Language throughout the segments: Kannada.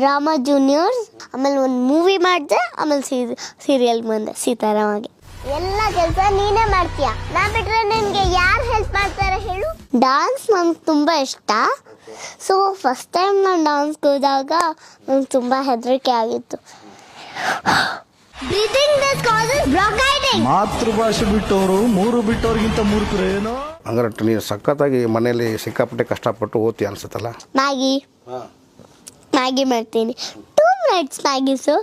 ರಾಮ ಜೂನಿಯರ್ಸ್ ಆಮೇಲೆ ಒಂದು ಮೂವಿ ಮಾಡಿದೆ ಆಮೇಲೆ ಸೀರಿಯಲ್ ಬಂದೆ ಸೀತಾರಾಮಗೆ. ಎಲ್ಲ ಕೆಲಸ ನೀನೇ ಮಾಡ್ತೀಯ? ನಾ ಬಿಟ್ರೆ ನಿನ್ಗೆ ಯಾರು ಹೆಲ್ಪ್ ಮಾಡ್ತಾರೆ ಹೇಳು? ಡಾನ್ಸ್ ನಂಗೆ ತುಂಬ ಇಷ್ಟ. ಸೊ ಫಸ್ಟ್ ಟೈಮ್ ನಾನು ಡಾನ್ಸ್ ಹೋದಾಗ ನಂಗೆ ತುಂಬ ಹೆದರಿಕೆ ಆಗಿತ್ತು. ಮಾತೃಭಾಷೆ ಬಿಟ್ಟವರು ಮೂರು ಬಿಟ್ಟವ್ರಿಗಿಂತ ಏನು? ಹಂಗಾರೆ ನೀವು ಸಖತ್ತಾಗಿ ಮನೆಯಲ್ಲಿ ಸಿಕ್ಕಾಪಟ್ಟೆ ಕಷ್ಟಪಟ್ಟು ಓದ್ತೀಯ ಅನ್ಸುತ್ತಲ್ಲ? ಮ್ಯಾಗಿ. ಮ್ಯಾಗಿ ಮಾಡ್ತೀನಿ. ಟೂ ಮಿನಿಟ್ಸ್ ಮ್ಯಾಗೀಸು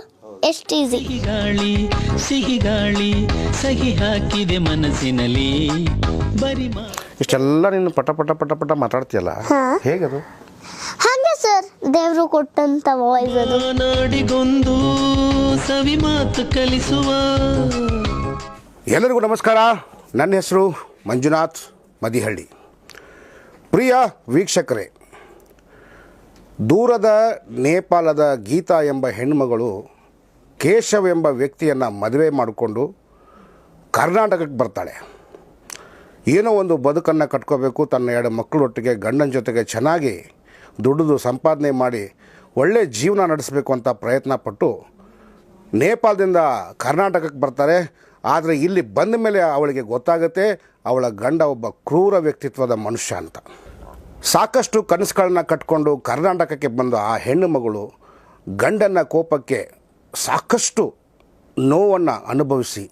ಎಷ್ಟು ಈಸಿ ಸಿಹಿ ಗಾಳಿ ಸಿಹಿ ಗಾಳಿ ಸಹಿ ಹಾಕಿದೆ ಮನಸ್ಸಿನಲ್ಲಿ. ಬರಿ ಮಾ ಇಷ್ಟೆಲ್ಲ ನೀನು ಪಟ ಪಟ ಪಟ ಪಟ ಮಾತಾಡ್ತೀಯಲ್ಲ? ಹೇಗದು? ಹಾಗೆ ಸರ್ ದೇವರು ಕೊಟ್ಟಂತ ವಾಯ್ಸ್ ಅದು. ನಾಡಿಗೊಂದು ಸವಿ ಮಾತು ಕಲಿಸುವ. ಎಲ್ಲರಿಗೂ ನಮಸ್ಕಾರ. ನನ್ನ ಹೆಸರು ಮಂಜುನಾಥ್ ಮದಿಹಳ್ಳಿ. ಪ್ರಿಯ ವೀಕ್ಷಕರೇ ದೂರದ ನೇಪಾಳದ ಗೀತಾ ಎಂಬ ಹೆಣ್ಮಗಳು ಕೇಶವ್ ಎಂಬ ವ್ಯಕ್ತಿಯನ್ನು ಮದುವೆ ಮಾಡಿಕೊಂಡು ಕರ್ನಾಟಕಕ್ಕೆ ಬರ್ತಾಳೆ. ಏನೋ ಒಂದು ಬದುಕನ್ನು ಕಟ್ಕೋಬೇಕು, ತನ್ನ ಎರಡು ಮಕ್ಕಳೊಟ್ಟಿಗೆ, ಗಂಡನ ಜೊತೆಗೆ ಚೆನ್ನಾಗಿ ದುಡಿದು ಸಂಪಾದನೆ ಮಾಡಿ ಒಳ್ಳೆಯ ಜೀವನ ನಡೆಸಬೇಕು ಅಂತ ಪ್ರಯತ್ನ ಪಟ್ಟು ನೇಪಾಳದಿಂದ ಕರ್ನಾಟಕಕ್ಕೆ ಬರ್ತಾರೆ. ಆದರೆ ಇಲ್ಲಿ ಬಂದ ಮೇಲೆ ಅವಳಿಗೆ ಗೊತ್ತಾಗುತ್ತೆ, ಅವಳ ಗಂಡ ಒಬ್ಬ ಕ್ರೂರ ವ್ಯಕ್ತಿತ್ವದ ಮನುಷ್ಯ ಅಂತ. ಸಾಕಷ್ಟು ಕನಸುಗಳನ್ನ ಕಟ್ಕೊಂಡು ಕರ್ನಾಟಕಕ್ಕೆ ಬಂದ ಆ ಹೆಣ್ಣು ಮಗಳು ಗಂಡನ ಕೋಪಕ್ಕೆ ಸಾಕಷ್ಟು ನೋವನ್ನು ಅನುಭವಿಸಿ,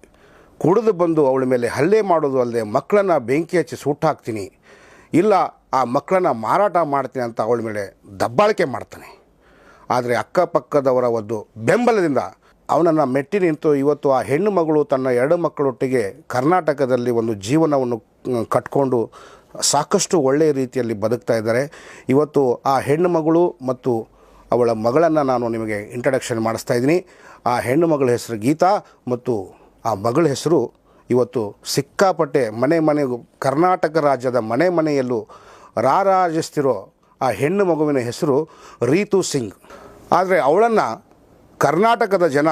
ಕುಡಿದು ಬಂದು ಅವಳ ಮೇಲೆ ಹಲ್ಲೆ ಮಾಡೋದು ಅಲ್ಲದೆ ಮಕ್ಕಳನ್ನು ಬೆಂಕಿ ಹಚ್ಚಿ ಸುಟ್ಟಾಕ್ತೀನಿ ಇಲ್ಲ ಆ ಮಕ್ಕಳನ್ನು ಮಾರಾಟ ಮಾಡ್ತೀನಿ ಅಂತ ಅವಳ ಮೇಲೆ ದಬ್ಬಾಳಿಕೆ ಮಾಡ್ತಾನೆ. ಆದರೆ ಅಕ್ಕಪಕ್ಕದವರ ಒಂದು ಬೆಂಬಲದಿಂದ ಅವನನ್ನು ಮೆಟ್ಟಿ ನಿಂತು ಇವತ್ತು ಆ ಹೆಣ್ಣು ಮಗಳು ತನ್ನ ಎರಡು ಮಕ್ಕಳೊಟ್ಟಿಗೆ ಕರ್ನಾಟಕದಲ್ಲಿ ಒಂದು ಜೀವನವನ್ನು ಕಟ್ಕೊಂಡು ಸಾಕಷ್ಟು ಒಳ್ಳೆಯ ರೀತಿಯಲ್ಲಿ ಬದುಕ್ತಾ ಇದ್ದಾರೆ. ಇವತ್ತು ಆ ಹೆಣ್ಣು ಮಗಳು ಮತ್ತು ಅವಳ ಮಗಳನ್ನು ನಾನು ನಿಮಗೆ ಇಂಟ್ರಡಕ್ಷನ್ ಮಾಡಿಸ್ತಾ ಇದ್ದೀನಿ. ಆ ಹೆಣ್ಣು ಮಗಳ ಹೆಸರು ಗೀತಾ ಮತ್ತು ಆ ಮಗಳ ಹೆಸರು ಇವತ್ತು ಸಿಕ್ಕಾಪಟ್ಟೆ ಮನೆ ಮನೆಗೂ ಕರ್ನಾಟಕ ರಾಜ್ಯದ ಮನೆ ಮನೆಯಲ್ಲೂ ರಾರಾಜಿಸ್ತಿರೋ ಆ ಹೆಣ್ಣು ಮಗುವಿನ ಹೆಸರು ರೀತು ಸಿಂಗ್. ಆದರೆ ಅವಳನ್ನು ಕರ್ನಾಟಕದ ಜನ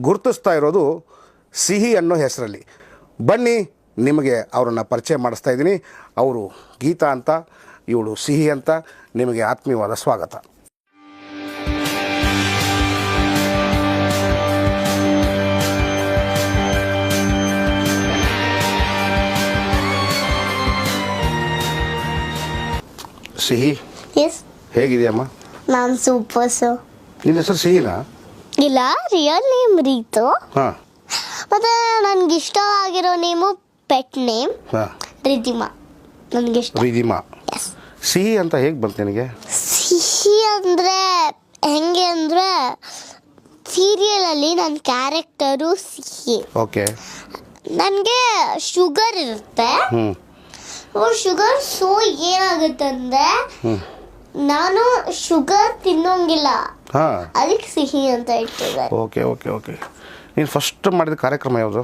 ಗುರುತಿಸ್ತಾ ಇರೋದು ಸಿಹಿ ಅನ್ನೋ ಹೆಸರಲ್ಲಿ. ಬನ್ನಿ ನಿಮಗೆ ಅವರನ್ನು ಪರಿಚಯ ಮಾಡಿಸ್ತಾ ಇದ್ದೀನಿ. ಅವರು ಗೀತಾ ಅಂತ ಇವಳು ಸಿಹಿ ಅಂತ ನಿಮಗೆ ಆತ್ಮೀಯವಾದ ಸ್ವಾಗತ. ಸಿಹಿ? ಎಸ್ ಹೇಗಿದೆಯಮ್ಮ? ನಾನು ಸೂಪರ್ ಸರ್ ನಿನ್ನ ಹೆಸರು ಸಿಹಿನಾ? ಇಲ್ಲ ರಿಯಲ್ ನೇಮ್ ರೀತು. ಮತ್ತೆ ನನಗೆ ಇಷ್ಟ ಆಗಿರೋ ನೇಮು ಪೆಟ್ ನೇಮ್ ಹಾಂ. ರಿದಿಮಾ ನನಗೆ ಇಷ್ಟ. ಎಸ್ ಸಿಹಿ ಅಂತ ಹೇಗೆ ಬಂತು ನಿನಗೆ? ಸಿಹಿ ಅಂದರೆ ಹೆಂಗೆ ಅಂದರೆ ಸೀರಿಯಲಲ್ಲಿ ನನ್ನ ಕ್ಯಾರೆಕ್ಟರು ಸಿಹಿ. ಓಕೆ. ನನಗೆ ಶುಗರ್ ಇರುತ್ತೆ. ಶುಗರ್ ಸೊ ಏನಾಗುತ್ತೆ ಅಂದರೆ ನಾನು ಶುಗರ್ ತಿನ್ನೋಂಗಿಲ್ಲ. ಅದಕ್ಕೆ ಸಿಹಿ ಅಂತ ಇಟ್ಟಿದ್ದಾರೆ ಓಕೆ ಓಕೆ ಓಕೆ. ನೀನು ಫಸ್ಟ್ ಮಾಡಿದ ಕಾರ್ಯಕ್ರಮ ಯಾವುದು?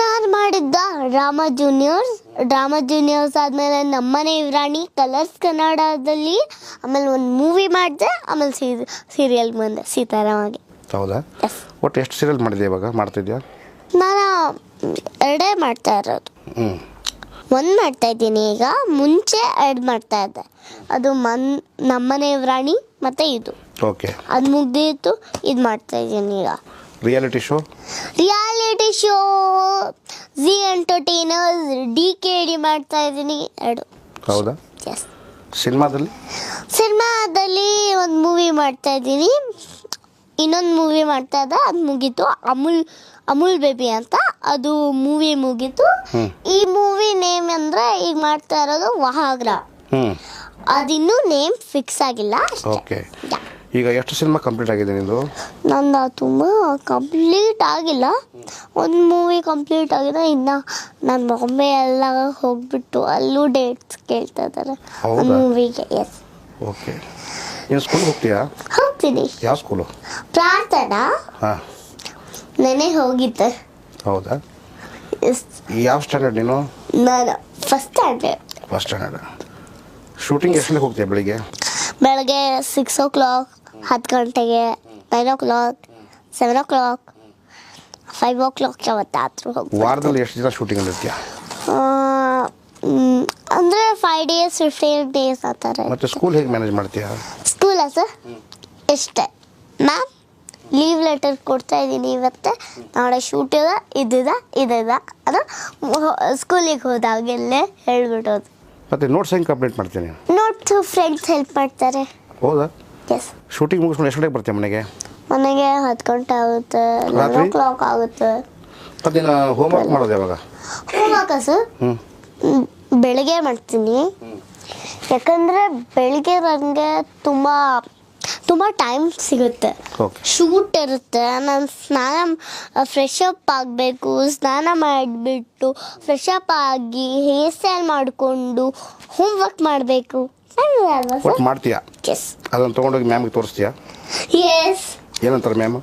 ನಾನು ಮಾಡಿದ್ದ ರಾಮ ಜೂನಿಯರ್ಸ್. ಡ್ರಾಮ ಜೂನಿಯರ್ಸ್ ಆದಮೇಲೆ ನಮ್ಮನೆ ಇವರಾಣಿ ಕಲರ್ಸ್ ಕನ್ನಡದಲ್ಲಿ ಆಮೇಲೆ ಒಂದು ಮೂವಿ ಮಾಡಿದೆ ಆಮೇಲೆ ಸೀರಿಯಲ್ ಬಂದೆ ಸೀತಾರಾಮಗೆ. ಹೌದಾ? ಒಟ್ಟು ಎಷ್ಟು ಸೀರಿಯಲ್ ಮಾಡಿದೆ ಇವಾಗ? ಮಾಡ್ತಿದ್ಯಾ? ನಾನು ಎರಡೇ ಮಾಡ್ತಾ ಇರೋದು. ಒಂದು ಮಾಡ್ತಾ ಇದ್ದೀನಿ ಈಗ ಮುಂಚೆ ಎರಡು ಮಾಡ್ತಾ ಇದ್ದೆ. ಅದು ಮನ್ ನಮ್ಮನೆ ಇವರಾಣಿ ಮತ್ತು ಇದು. ಓಕೆ. ಅದು ಮುಗ್ದಿತ್ತು ಇದು ಮಾಡ್ತಾ ಇದ್ದೀನಿ ಈಗ. Reality show reality show Zee entertainers D K D ಮಾಡ್ತಾ ಇದ್ದೀನಿ. ಎರಡು. ಹೌದಾ? ಎಸ್ ಸಿನಿಮಾದಲ್ಲಿ? ಸಿನಿಮಾದಲ್ಲಿ ಒಂದು ಮೂವಿ ಮಾಡ್ತಾ ಇದ್ದೀನಿ. ಇನ್ನೊಂದು ಮೂವಿ ಮಾಡ್ತಾ ಇದ್ದ. ಅದು ಮುಗೀತು. ಅಮುಲ್ ಅಮುಲ್ ಬೇಬಿ ಅಂತ. ಅದು ಮೂವಿ ಮುಗೀತು. ಈ ಮೂವಿ ನೇಮ್ ಅಂದರೆ ಈಗ ಮಾಡ್ತಾ ಇರೋದು ವಹಾಗ್ರ. ಅದಿನ್ನೂ ನೇಮ್ ಫಿಕ್ಸ್ ಆಗಿಲ್ಲ ಓಕೆ. ಈಗ ಎಷ್ಟು ಸಿನಿಮಾ ಕಂಪ್ಲೀಟ್ ಆಗಿದೆ ನಿಂದು? ನನ್ನ ತುಂಬ ಕಂಪ್ಲೀಟ್ ಆಗಿಲ್ಲ. ಒಂದು ಮೂವಿ ಕಂಪ್ಲೀಟ್ ಆಗಿದೆ ಇನ್ನು ನಾನು ಬಾಂಬೆ ಎಲ್ಲ ಹೋಗ್ಬಿಟ್ಟು ಅಲ್ಲೂ ಡೇಟ್ಸ್ ಕೇಳ್ತಾ ಇದ್ದಾರೆ ಒಂದು? ಮೂವಿಗೆ ಎಸ್ ಓಕೆ ನೀನು ಸ್ಕೂಲ್ಗೆ ಹೋಗ್ತೀಯಾ? ಹೋಗ್ತೀನಿ. ಯಾವ ಸ್ಕೂಲು ಪ್ರಾರ್ಥನಾ? ಹಾಂ. ನೆನೆ ಹೋಗಿದ್ದೆ. ಹೌದಾ? ಎಸ್ ಯಾವ ಸ್ಟ್ಯಾಂಡರ್ಡ್ ನೀನು? ನಾನು first standard first standard shooting ಎಷ್ಟಕ್ಕೆ ಹೋಗ್ತೀಯಾ ಬೆಳಿಗ್ಗೆ? ಬೆಳಗ್ಗೆ ಸಿಕ್ಸ್ ಓ ಕ್ಲಾಕ್ ಹತ್ತು ಗಂಟೆಗೆ nine o'clock seven o'clock five o'clock ಯಾವತ್ತಾದ್ರೂ ಹೋಗ್ಬೋದು. ವಾರದಲ್ಲಿ ಎಷ್ಟು ದಿನ ಶೂಟಿಂಗ್ ಇರ್ತೀಯ? ಅಂದರೆ ಫೈವ್ ಡೇಸ್ ಫಿಫ್ಟೀನ್ ಡೇಸ್ ಆ ಥರ ಮತ್ತು ಸ್ಕೂಲ್ ಹೇಗೆ ಮ್ಯಾನೇಜ್ ಮಾಡ್ತೀಯಾ? ಸ್ಕೂಲ ಸರ್ ಇಷ್ಟೇ. ಮ್ಯಾಮ್ ಲೀವ್ ಲೆಟರ್ ಕೊಡ್ತಾ ಇದ್ದೀನಿ ಇವತ್ತೆ. ನಾಳೆ ಶೂಟ್ ಇದೆ ಇದಿದೆ ಇದಿದ. ಅದು ಸ್ಕೂಲಿಗೆ ಹೋದಾಗೆಲ್ಲೇ ಹೇಳ್ಬಿಡೋದು. ಮತ್ತೆ ನೋಟ್ಸ್ ಹೆಂಗೆ ಕಂಪ್ಲೀಟ್ ಮಾಡ್ತೀನಿ ನೋಟ್ಸ್ ಫ್ರೆಂಡ್ಸ್ ಹೆಲ್ಪ್ ಮಾಡ್ತಾರೆ. ಹೌದಾ? ಎಸ್ ಶೂಟಿಂಗ್ ಮುಗಿಸ್ಕೊಂಡು ಎಷ್ಟು ಗಂಟೆಗೆ ಬರ್ತೀಯ ಮನೆಗೆ? ಮನೆಗೆ ಹತ್ತು ಗಂಟೆ ಆಗುತ್ತೆ. ಲೆವೆನ್ ಓ ರಾತ್ರಿ? ಕ್ಲಾಕ್ ಆಗುತ್ತೆ. ಮತ್ತು ಹೋಮ್ ವರ್ಕ್ ಮಾಡೋದು ಯಾವಾಗ? ಹೋಮ್. ಸರ್ ಹ್ಞೂ ಬೆಳಿಗ್ಗೆ ಮಾಡ್ತೀನಿ. ಯಾಕಂದರೆ ಬೆಳಿಗ್ಗೆ ನನಗೆ ತುಂಬ ತುಂಬ ಟೈಮ್ ಸಿಗುತ್ತೆ. ಓಕೆ ಶೂಟ್ ಇರುತ್ತೆ. ನಾನು ಸ್ನಾನ ಫ್ರೆಶ್ ಅಪ್ ಆಗಬೇಕು ಸ್ನಾನ ಮಾಡಿಬಿಟ್ಟು ಫ್ರೆಶ್ ಅಪ್ ಆಗಿ ಹೇರ್ ಸ್ಟೈಲ್ ಮಾಡಿಕೊಂಡು ಹೋಮ್ವರ್ಕ್ ಮಾಡಬೇಕು. ಒಟ್ಟು ಮಾಡ್ತೀಯ? ಅದನ್ನು ತೊಗೊಂಡೋಗಿ ಮ್ಯಾಮ್ಗೆ ತೋರಿಸ್ತೀಯಾ? ಎಸ್ ಏನಂತಾರೆ ಮ್ಯಾಮ್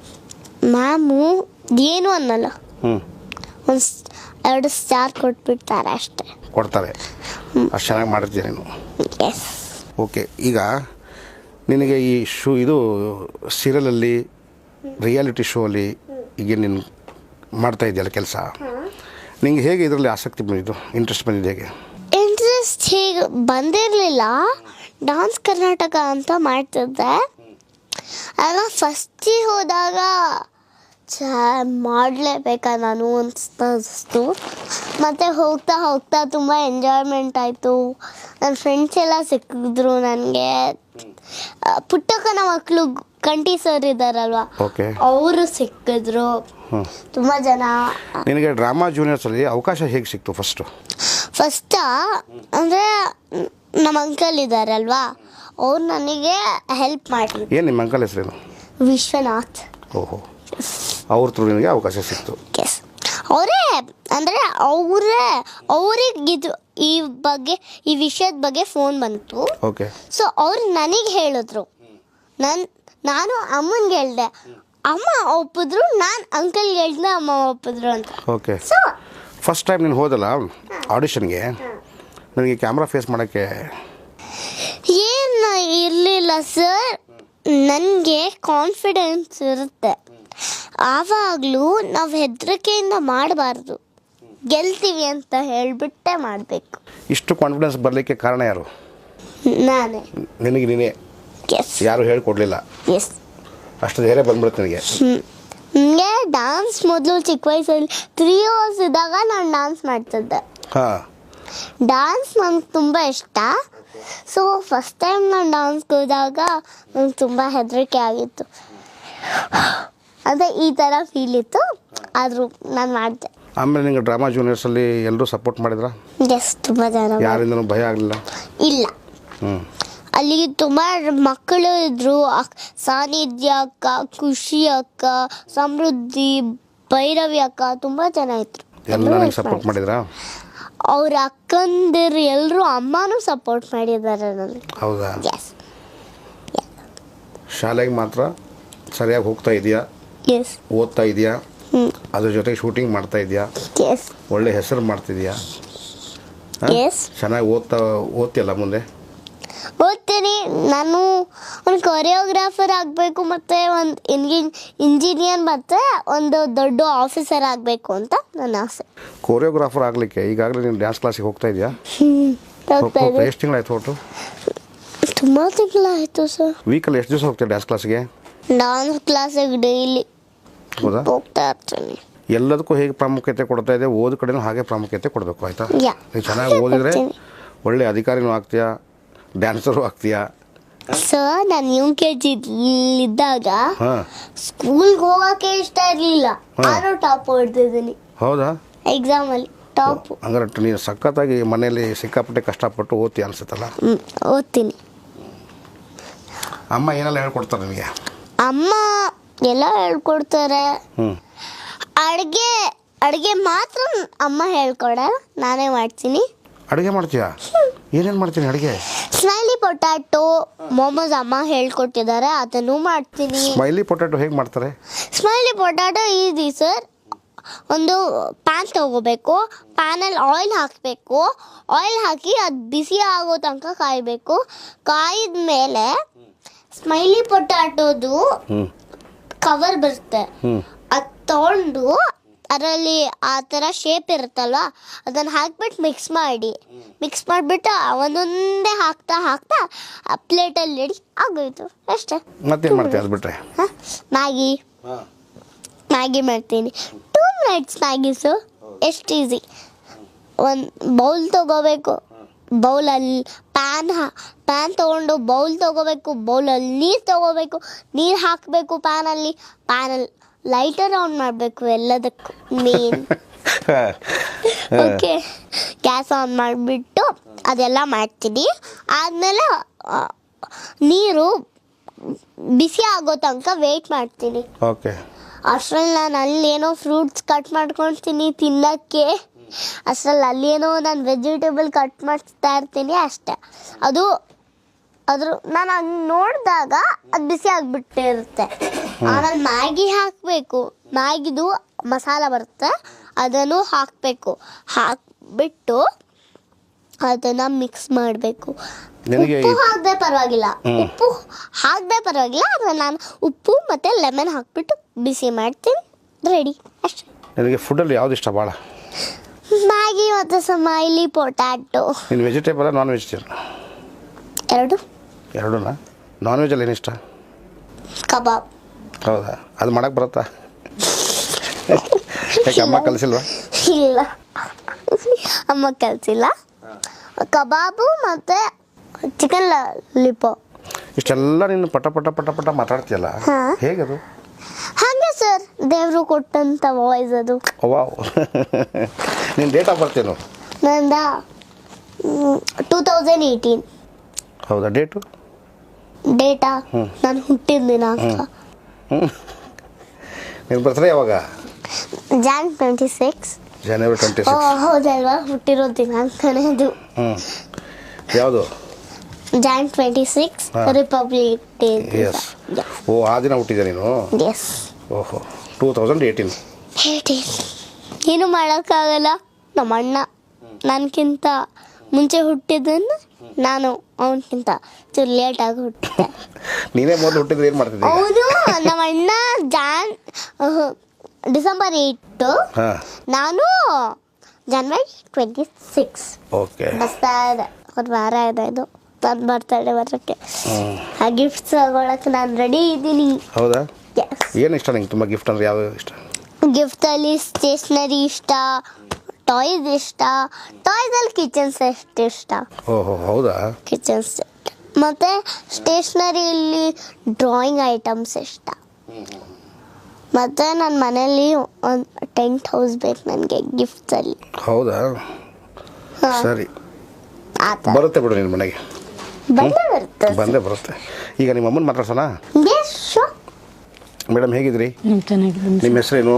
ಮ್ಯಾಮು ಏನು ಅನ್ನಲ್ಲ. ಹ್ಞೂ ಒಂದು ಎರಡು ಸ್ಟಾರ್ ಕೊಟ್ಬಿಡ್ತಾರೆ ಅಷ್ಟೇ. ಕೊಡ್ತಾರೆ. ಅಷ್ಟು ಚೆನ್ನಾಗಿ ಮಾಡಿರ್ತೀಯ ನೀನು. ಎಸ್ ಓಕೆ ಈಗ ನಿನಗೆ ಈ ಶೂ ಇದು ಸೀರಿಯಲಲ್ಲಿ ರಿಯಾಲಿಟಿ ಶೋ ಅಲ್ಲಿ ಈಗ ನೀನು ಮಾಡ್ತಾ ಇದೆಯಲ್ಲ ಕೆಲಸ? ನಿಂಗೆ ಹೇಗೆ ಇದರಲ್ಲಿ ಆಸಕ್ತಿ ಬಂದಿದ್ದು? ಇಂಟ್ರೆಸ್ಟ್ ಬಂದಿದ್ದು ಹೇಗೆ? ಹೀಗೆ ಬಂದಿರಲಿಲ್ಲ. ಡಾನ್ಸ್ ಕರ್ನಾಟಕ ಅಂತ ಮಾಡ್ತಿದ್ದೆ. ಆಗ ಫಸ್ಟಿಗೆ ಹೋದಾಗ ಚ ಮಾಡಲೇಬೇಕಾ ನಾನು ಅನಿಸ್ತು ಮತ್ತು ಹೋಗ್ತಾ ಹೋಗ್ತಾ ತುಂಬ ಎಂಜಾಯ್ಮೆಂಟ್ ಆಯಿತು. ನನ್ನ ಫ್ರೆಂಡ್ಸ್ ಎಲ್ಲ ಸಿಕ್ಕಿದ್ರು ನನಗೆ. ಪುಟ್ಟಕ್ಕನ ಮಕ್ಕಳು ಕಂಠಿ ಸರ್ ಇದ್ದಾರಲ್ವ? ಅವರು ಸಿಕ್ಕಿದ್ರು. ತುಂಬ ಜನ. ನಿನಗೆ ಡ್ರಾಮಾ ಜೂನಿಯರ್ಸಲ್ಲಿ ಅವಕಾಶ ಹೇಗೆ ಸಿಕ್ತು ಫಸ್ಟು ಫಸ್ಟ ಅಂದರೆ ನಮ್ಮ ಅಂಕಲ್ ಇದ್ದಾರಲ್ವಾ ಅವ್ರು ನನಗೆ ಹೆಲ್ಪ್ ಮಾಡಿದ್ರು. ಏನು ನಿಮ್ಮ ಅಂಕಲ್ ಹೆಸರೇನು ವಿಶ್ವನಾಥ್. ಓಹೋ. ಅವ್ರ ಥ್ರೂ ನಿಮಗೆ ಅವಕಾಶ ಸಿಕ್ತು. ಎಸ್ ಅವರೇ ಅಂದರೆ ಅವರೇ ಅವ್ರಿಗೆ ಇದು ಈ ಬಗ್ಗೆ ಈ ವಿಷಯದ ಬಗ್ಗೆ ಫೋನ್ ಬಂತು. ಓಕೆ ಸೊ ಅವ್ರು ನನಗೆ ಹೇಳಿದ್ರು. ನನ್ ನಾನು ಅಮ್ಮನಿಗೆ ಹೇಳ್ದೆ. ಅಮ್ಮ ಒಪ್ಪಿದ್ರು ನಾನು ಅಂಕಲ್ಗೆ ಹೇಳ್ದೆ ಅಮ್ಮ ಒಪ್ಪಿದ್ರು ಅಂತ. ಓಕೆ ಸೊ ಫಸ್ಟ್ ಟೈಮ್ ನೀನು ಹೋದಲ್ಲ ಆಡಿಷನ್ಗೆ ನನಗೆ ಕ್ಯಾಮ್ರಾ ಫೇಸ್ ಮಾಡೋಕ್ಕೆ? ಏನು ಇರಲಿಲ್ಲ ಸರ್ ನನಗೆ ಕಾನ್ಫಿಡೆನ್ಸ್ ಇರುತ್ತೆ. ಆವಾಗಲೂ ನಾವು ಹೆದರಿಕೆಯಿಂದ ಮಾಡಬಾರ್ದು. ಗೆಲ್ತೀವಿ ಅಂತ ಹೇಳಿಬಿಟ್ಟೆ ಮಾಡಬೇಕು. ಇಷ್ಟು ಕಾನ್ಫಿಡೆನ್ಸ್ ಬರಲಿಕ್ಕೆ ಕಾರಣ ಯಾರು? ನಾನೇ. ನಿನಗೆ ನೀನೇ. ಎಸ್ ಯಾರು ಹೇಳ್ಕೊಡ್ಲಿಲ್ಲ? ಎಸ್ ಅಷ್ಟು ಧೈರ್ಯ ಬಂದ್ಬಿಡುತ್ತೆ ನನಗೆ. ನನಗೆ ಡಾನ್ಸ್ ಮೊದಲು ಚಿಕ್ಕ ವಯಸ್ಸಲ್ಲಿ ತ್ರೀ ಇಯರ್ಸ್ ಇದ್ದಾಗ ನಾನು ಡಾನ್ಸ್ ಮಾಡ್ತಿದ್ದೆ. ಹಾಂ. ಡಾನ್ಸ್ ನನಗೆ ತುಂಬ ಇಷ್ಟ. ಸೊ ಫಸ್ಟ್ ಟೈಮ್ ನಾನು ಡಾನ್ಸ್ ಹೋದಾಗ ನಂಗೆ ತುಂಬ ಹೆದರಿಕೆ ಆಗಿತ್ತು. ಅದೇ ಈ ಥರ ಫೀಲ್ ಇತ್ತು. ಆದರೂ ನಾನು ಮಾಡಿದೆ. ಆಮೇಲೆ ನಿಮಗೆ ಡ್ರಾಮಾ ಜೂನಿಯರ್ಸಲ್ಲಿ ಎಲ್ಲರೂ ಸಪೋರ್ಟ್ ಮಾಡಿದ್ರ? ಎಸ್ ತುಂಬ ಜನ ಯಾರಿಂದನೂ ಭಯ ಆಗಲಿಲ್ಲ? ಇಲ್ಲ. ಹ್ಞೂ ಅಲ್ಲಿ ತುಂಬ ಮಕ್ಕಳು ಇದ್ರು. ಅಕ್- ಸಾನ್ನಿಧ್ಯ ಅಕ್ಕ ಖುಷಿ ಅಕ್ಕ ಸಮೃದ್ಧಿ ಭೈರವಿ ಅಕ್ಕ ತುಂಬ ಚೆನ್ನಾಗಿತ್ತು ನನಗೆ ಸಪೋರ್ಟ್ ಮಾಡಿದ್ರಾ. ಅವ್ರ ಅಕ್ಕಂದಿರು ಎಲ್ಲರೂ ಅಮ್ಮನೂ ಸಪೋರ್ಟ್ ಮಾಡಿದ್ದಾರೆ ನನಗೆ. ಹೌದಾ? ಎಸ್ ಶಾಲೆಗೆ ಮಾತ್ರ ಸರಿಯಾಗಿ ಹೋಗ್ತಾ ಇದೆಯಾ? ಎಸ್ ಓದ್ತಾ ಇದೆಯಾ? ಅದ್ರ ಜೊತೆಗೆ ಶೂಟಿಂಗ್ ಮಾಡ್ತಾ ಇದೆಯಾ? ಎಸ್ ಒಳ್ಳೆ ಹೆಸರು ಮಾಡ್ತಿದ್ಯಾ? ಎಸ್ ಚೆನ್ನಾಗಿ ಓದ್ತಾ ಓದ್ತಿಯಲ್ಲ ಮುಂದೆ? ಓದ್ತೀನಿ. ನಾನು ಒಂದು ಕೊರಿಯೋಗ್ರಾಫರ್ ಆಗಬೇಕು ಮತ್ತು ಒಂದು ಇಂಜಿನ್ ಇಂಜಿನಿಯರ್ ಮತ್ತು ಒಂದು ದೊಡ್ಡ ಆಫೀಸರ್ ಆಗಬೇಕು ಅಂತ ನನ್ನ ಆಸೆ. ಕೊರಿಯೋಗ್ರಾಫರ್ ಆಗಲಿಕ್ಕೆ ಈಗಾಗಲೇ ನೀನು ಡ್ಯಾನ್ಸ್ ಕ್ಲಾಸಿಗೆ ಹೋಗ್ತಾ ಇದೆಯಾ? ಹೋಗ್ತಾ ಇದೆ ಎಷ್ಟು ತಿಂಗಳಾಯ್ತು ಒಟ್ಟು? ತುಂಬ ತಿಂಗಳಾಯಿತು ಸರ್. ವೀಕಲ್ಲಿ ಎಷ್ಟು ದಿವಸ ಹೋಗ್ತೀಯ ಡ್ಯಾನ್ಸ್ ಕ್ಲಾಸಿಗೆ ಡಾನ್ಸ್ ಕ್ಲಾಸಿಗೆ ಡೈಲಿ ಹೌದಾ? ಹೋಗ್ತಾ ಇರ್ತೀನಿ. ಎಲ್ಲದಕ್ಕೂ ಹೇಗೆ ಪ್ರಾಮುಖ್ಯತೆ ಕೊಡ್ತಾ ಇದೆ? ಓದ್ ಕಡೆನೂ ಹಾಗೆ ಪ್ರಾಮುಖ್ಯತೆ ಕೊಡಬೇಕು ಆಯಿತಾ? ನೀನು ಚೆನ್ನಾಗಿ ಓದಿದ್ರೆ. ಒಳ್ಳೆ ಅಧಿಕಾರಿನೂ ಆಗ್ತೀಯಾ? ಡ್ಯಾನ್ಸರು ಆಗ್ತೀಯಾ? ಸರ್ ನಾನು ಯು ಕೆ ಜಿಲಿದ್ದಾಗ ಹಾಂ. ಸ್ಕೂಲ್ಗೆ ಹೋಗೋಕೆ ಇಷ್ಟ ಇರಲಿಲ್ಲ. ನಾನು ಟಾಪ್ ಹೊಡೆದಿದ್ದೀನಿ ಹೌದಾ? ಎಕ್ಸಾಮಲ್ಲಿ ಟಾಪ್ ಅಂದ್ರೆ ನೀನು ಸಖತ್ತಾಗಿ ಮನೆಯಲ್ಲಿ ಸಿಕ್ಕಾಪಟ್ಟೆ ಕಷ್ಟಪಟ್ಟು ಓದ್ತಿ ಅನ್ಸುತ್ತಲ್ಲ? ಓದ್ತೀನಿ. ಅಮ್ಮ ಏನೆಲ್ಲ ಹೇಳ್ಕೊಡ್ತಾರೆ ನಿಮಗೆ ಅಮ್ಮ ಎಲ್ಲ ಹೇಳ್ಕೊಡ್ತಾರೆ. ಹ್ಞೂ ಅಡುಗೆ ಅಡುಗೆ ಮಾತ್ರ ಅಮ್ಮ ಹೇಳ್ಕೊಡ ನಾನೇ ಮಾಡ್ತೀನಿ. ಅಡುಗೆ ಮಾಡ್ತೀಯಾ? ಏನೇನು ಮಾಡ್ತೀನಿ ಅಡುಗೆ? ಸ್ಮೈಲಿ ಪೊಟ್ಯಾಟೊ ಮೊಮೋಸ್ ಅಮ್ಮ ಹೇಳ್ಕೊಟ್ಟಿದ್ದಾರೆ ಅದನ್ನು ಮಾಡ್ತೀನಿ. ಸ್ಮೈಲಿ ಪೊಟ್ಯಾಟೊ ಹೇಗೆ ಮಾಡ್ತಾರೆ? ಸ್ಮೈಲಿ ಪೊಟ್ಯಾಟೊ ಈಸಿ ಸರ್ ಒಂದು ಪ್ಯಾನ್ ತಗೋಬೇಕು ಪ್ಯಾನಲ್ಲಿ ಆಯಿಲ್ ಹಾಕಬೇಕು ಆಯಿಲ್ ಹಾಕಿ ಅದು ಬಿಸಿ ಆಗೋ ತನಕ ಕಾಯಬೇಕು. ಕಾಯಿದ ಮೇಲೆ ಸ್ಮೈಲಿ ಪೊಟ್ಯಾಟೋದು ಕವರ್ ಬರುತ್ತೆ. ಅದು ತಗೊಂಡು ಅದರಲ್ಲಿ ಆ ಥರ ಶೇಪ್ ಇರುತ್ತಲ್ವ? ಅದನ್ನು ಹಾಕ್ಬಿಟ್ಟು ಮಿಕ್ಸ್ ಮಾಡಿ. ಮಿಕ್ಸ್ ಮಾಡಿಬಿಟ್ಟು ಒಂದೊಂದೇ ಹಾಕ್ತಾ ಹಾಕ್ತಾ ಆ ಪ್ಲೇಟಲ್ಲಿ ಇಡಿ ಆಗೋಯ್ತು. ಅಷ್ಟೇ. ಮತ್ತೇನು ಮಾಡ್ತೀವಿ ಅದು ಮ್ಯಾಗಿ. ಮ್ಯಾಗಿ ಮಾಡ್ತೀನಿ. ಟೂ ಮಿನಿಟ್ಸ್ ಮ್ಯಾಗಿಸು ಎಷ್ಟು ಈಸಿ ಒಂದು ಬೌಲ್ ತಗೋಬೇಕು. ಬೌಲಲ್ಲಿ ಪ್ಯಾನ್ ಹಾ ಪ್ಯಾನ್ ತೊಗೊಂಡು ಬೌಲ್ ತೊಗೋಬೇಕು. ಬೌಲಲ್ಲಿ ನೀರು ತೊಗೋಬೇಕು. ನೀರು ಹಾಕಬೇಕು ಪ್ಯಾನಲ್ಲಿ ಪ್ಯಾನಲ್ಲಿ ಲೈಟರ್ ಆನ್ ಮಾಡಬೇಕು ಎಲ್ಲದಕ್ಕೂ ಮೇನ್ ಓಕೆ ಗ್ಯಾಸ್ ಆನ್ ಮಾಡಿಬಿಟ್ಟು ಅದೆಲ್ಲ ಮಾಡ್ತೀನಿ. ಆದಮೇಲೆ ನೀರು ಬಿಸಿ ಆಗೋ ತನಕ ವೇಟ್ ಮಾಡ್ತೀನಿ. ಓಕೆ ಅಷ್ಟರಲ್ಲಿ ನಾನು ಅಲ್ಲೇನೋ ಫ್ರೂಟ್ಸ್ ಕಟ್ ಮಾಡ್ಕೊಳ್ತೀನಿ ತಿನ್ನೋಕ್ಕೆ. ಅಲ್ಲಿ ಅಲ್ಲೇನೋ ನಾನು ವೆಜಿಟೇಬಲ್ ಕಟ್ ಮಾಡ್ತಾ ಇರ್ತೀನಿ ಅಷ್ಟೇ. ಅದು ಅದ್ರ ನಾನು ಹಂಗೆ ನೋಡಿದಾಗ ಅದು ಬಿಸಿ ಆಗಿಬಿಟ್ಟಿರುತ್ತೆ ಆಮೇಲೆ ಮ್ಯಾಗಿ ಹಾಕಬೇಕು. ಮ್ಯಾಗಿದು ಮಸಾಲ ಬರುತ್ತೆ. ಅದನ್ನು ಹಾಕಬೇಕು. ಹಾಕ್ಬಿಟ್ಟು ಅದನ್ನ ಮಿಕ್ಸ್ ಮಾಡಬೇಕು. ನಿನಗೆ ಉಪ್ಪು ಹಾಕದೆ ಪರವಾಗಿಲ್ಲ. ಉಪ್ಪು ಹಾಕದೆ ಪರವಾಗಿಲ್ಲ. ಆದರೆ ನಾನು ಉಪ್ಪು ಮತ್ತು ಲೆಮನ್ ಹಾಕ್ಬಿಟ್ಟು ಬಿಸಿ ಮಾಡ್ತೀನಿ. ರೆಡಿ ಅಷ್ಟೇ. ನಿನಗೆ ಫುಡ್ಡಲ್ಲಿ ಯಾವ್ದು ಇಷ್ಟ ಭಾಳ ಮ್ಯಾಗಿ ಮತ್ತು ಸಮಾಯಿಲಿ ಪೊಟ್ಯಾಟೊ ನೀನು ವೆಜಿಟೇಬಲ್ ನಾನ್ ವೆಜಿಟೇಬಲ್ ಎರಡು. ಎರಡೂ ನಾನ್ ವೆಜಲ್ಲಿ ಏನು ಇಷ್ಟ ಕಬಾಬ್. ಹೌದಾ? ಅದು ಮಾಡಕ್ಕೆ ಬರುತ್ತಾ? ಯಾಕೆ ಅಮ್ಮ ಕಲಿಸಿಲ್ವಾ? ಇಲ್ಲ. ಅಮ್ಮ ಕಲಿಸಿಲ್ಲ. ಕಬಾಬು ಮತ್ತು ಚಿಕನ್ ಲಿಪೋ ಇಷ್ಟೆಲ್ಲ ನೀನು ಪಟ ಪಟ ಪಟ ಪಟ ಮಾತಾಡ್ತೀಯಲ್ಲ. ಹೇಗದು? ಹಾಗೆ ಸರ್ ದೇವರು ಕೊಟ್ಟಂತ ವಾಯ್ಸ್ ಅದು. ವಾವ್. ನೀನು ಡೇಟ್ ಆಫ್ ಬರ್ತೇನು ನಂದ? ಟೂ ತೌಸಂಡ್ ಏಯ್ಟೀನ್ ಹೌದಾ ಡೇಟು? ಡೇಟಾ? ನಾನು ಹುಟ್ಟಿದ ದಿನ ಅಂತ ನೀನು ಬರ್ತಾರೆ ಯಾವಾಗ? Jan twenty six January twenty o six ಹೌದಲ್ವಾ? ಹುಟ್ಟಿರೋ ಅಂತಾನೆ ಅದು. ಯಾವುದು? ಜಾನ್ ಟ್ವೆಂಟಿ ಸಿಕ್ಸ್ ಹಾ. ರಿಪಬ್ಲಿಕ್ ಡೇ ಎಸ್ ಓ ಆ ದಿನ ಹುಟ್ಟಿದೆ ನೀನು? ಎಸ್ ಓಹೋ ಟೂ ತೌಸಂಡ್ ಏಯ್ಟೀನ್ ಏಯ್ಟೀನ್ ಏನು ಮಾಡೋಕ್ಕಾಗಲ್ಲ? ನಮ್ಮ ಅಣ್ಣ ನನಗಿಂತ ಮುಂಚೆ ಹುಟ್ಟಿದ್ದನ್ನು ನಾನು ಅವನಕ್ಕಿಂತ ಚೂರು ಲೇಟಾಗಿ ಹುಟ್ಟಿದ್ದೆ. ನೀನೇ ಮೊದಲು ಹುಟ್ಟಿದ್ರೆ ಏನು ಮಾಡ್ತಿದ್ದೆ ಹೌದು ನಮ್ಮ ಅಣ್ಣ ಜಾನ್ ಡಿಸೆಂಬರ್ ಏಟು. ಹಾಂ. ನಾನು ಜನವರಿ ಟ್ವೆಂಟಿ ಸಿಕ್ಸ್ ಓಕೆ ಬರ್ತಾ ಇದೆ. ಒಂದು ವಾರ ಇದೆ ಇದು. ತಂದು ಬರ್ತಡೆ ಬರೋಕ್ಕೆ. ಆ ಗಿಫ್ಟ್ಸ್ ತಗೊಳಕ್ಕೆ ನಾನು ರೆಡಿ ಇದ್ದೀನಿ. ಹೌದಾ? ಏನು ಇಷ್ಟ ನಿಂಗೆ? ತುಂಬ ಗಿಫ್ಟ್ ಅಂದ್ರೆ ಯಾವ್ದು ಇಷ್ಟ? ಗಿಫ್ಟಲ್ಲಿ ಸ್ಟೇಷ್ನರಿ ಇಷ್ಟ ಟಾಯ್ಸ್ ಇಷ್ಟ ಟಾಯ್ಸಲ್ಲಿ ಕಿಚನ್ ಸೆಟ್ ಇಷ್ಟ? ಓಹೋ ಹೌದಾ? ಕಿಚನ್ ಸೆಟ್ ಮತ್ತು ಸ್ಟೇಷ್ನರಿಯಲ್ಲಿ ಡ್ರಾಯಿಂಗ್ ಐಟಮ್ಸ್ ಇಷ್ಟ ಮತ್ತೆ ನನ್ನ ಮನೇಲಿ ಒಂದು ಟೆಂಟ್ ಹೌಸ್ ಬೇಕು ನನಗೆ ಗಿಫ್ಟ್ಸಲ್ಲಿ ಹೌದಾ? ಹಾಂ. ಸರಿ. ಆ ಥರ ಬರುತ್ತೆ ಬಿಡು ನಿನ್ನ ಮನೆಗೆ. ಬಂದೇ ಬರುತ್ತೆ. ಬಂದೇ ಬರುತ್ತೆ. ಈಗ ನಿಮ್ಮ ಅಮ್ಮನ ಮಾತಾಡ್ಸೋಣ? ಮೇಡಮ್ ಹೇಗಿದ್ರಿ? ನಿಮ್ಮ ಹೆಸರೇನು?